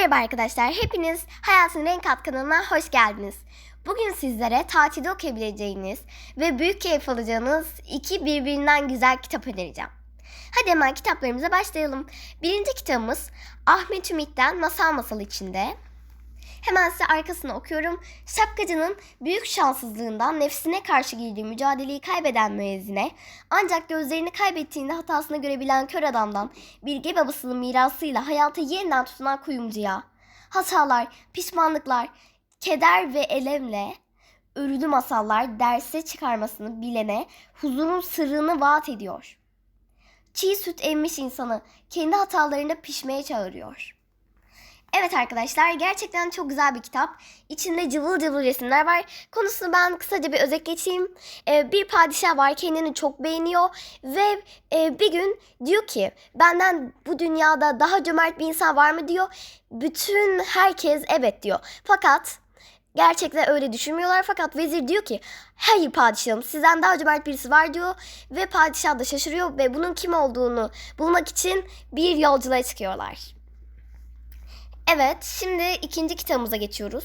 Merhaba arkadaşlar, hepiniz Hayatın Renk Kat kanalına hoş geldiniz. Bugün sizlere tatilde okuyabileceğiniz ve büyük keyif alacağınız iki birbirinden güzel kitap önereceğim. Hadi hemen kitaplarımıza başlayalım. Birinci kitabımız Ahmet Ümit'ten Masal Masal içinde. Hemen size arkasını okuyorum. Şapkacının büyük şanssızlığından nefsine karşı girdiği mücadeleyi kaybeden müezzine, ancak gözlerini kaybettiğinde hatasını görebilen kör adamdan bilge babasının mirasıyla hayata yeniden tutunan kuyumcuya, hatalar, pişmanlıklar, keder ve elemle örülü masallar derse çıkarmasını bilene huzurun sırrını vaat ediyor. Çiğ süt emmiş insanı kendi hatalarında pişmeye çağırıyor. Evet arkadaşlar gerçekten çok güzel bir kitap. İçinde cıvıl cıvıl resimler var. Konusunu ben kısaca bir özet geçeyim. Ee, bir padişah var kendini çok beğeniyor ve e, bir gün diyor ki benden bu dünyada daha cömert bir insan var mı diyor. Bütün herkes evet diyor. Fakat gerçekten öyle düşünmüyorlar. Fakat vezir diyor ki hayır padişahım sizden daha cömert birisi var diyor. Ve padişah da şaşırıyor ve bunun kim olduğunu bulmak için bir yolculuğa çıkıyorlar. Evet, şimdi ikinci kitabımıza geçiyoruz.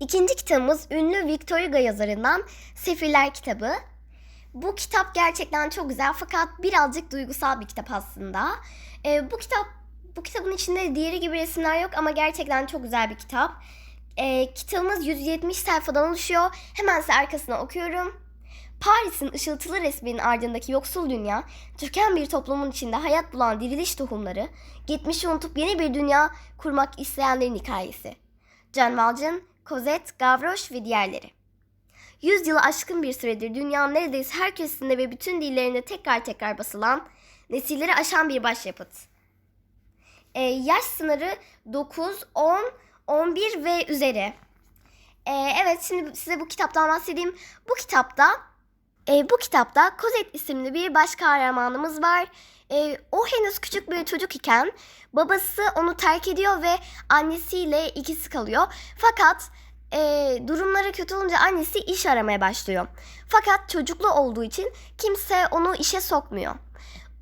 İkinci kitabımız ünlü Victor Hugo yazarından Sefiller kitabı. Bu kitap gerçekten çok güzel fakat birazcık duygusal bir kitap aslında. Ee, bu kitap bu kitabın içinde diğeri gibi resimler yok ama gerçekten çok güzel bir kitap. Ee, kitabımız 170 sayfadan oluşuyor. Hemen size arkasına okuyorum. Paris'in ışıltılı resminin ardındaki yoksul dünya, çöken bir toplumun içinde hayat bulan diriliş tohumları, geçmişi unutup yeni bir dünya kurmak isteyenlerin hikayesi. Can Valjean, Cosette, Gavroche ve diğerleri. Yüz yılı aşkın bir süredir dünyanın neredeyse her köşesinde ve bütün dillerinde tekrar tekrar basılan, nesilleri aşan bir başyapıt. Ee, yaş sınırı 9, 10, 11 ve üzeri. Ee, evet şimdi size bu kitaptan bahsedeyim. Bu kitapta e, bu kitapta Cosette isimli bir baş kahramanımız var. E, o henüz küçük bir çocuk iken babası onu terk ediyor ve annesiyle ikisi kalıyor. Fakat e, durumları kötü olunca annesi iş aramaya başlıyor. Fakat çocuklu olduğu için kimse onu işe sokmuyor.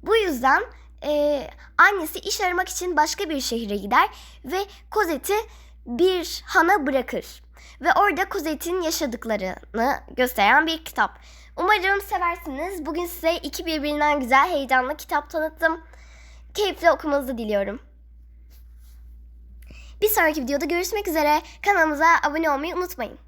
Bu yüzden e, annesi iş aramak için başka bir şehre gider ve Cosette'i bir hana bırakır ve orada Cosette'in yaşadıklarını gösteren bir kitap. Umarım seversiniz. Bugün size iki birbirinden güzel heyecanlı kitap tanıttım. Keyifli okumanızı diliyorum. Bir sonraki videoda görüşmek üzere. Kanalımıza abone olmayı unutmayın.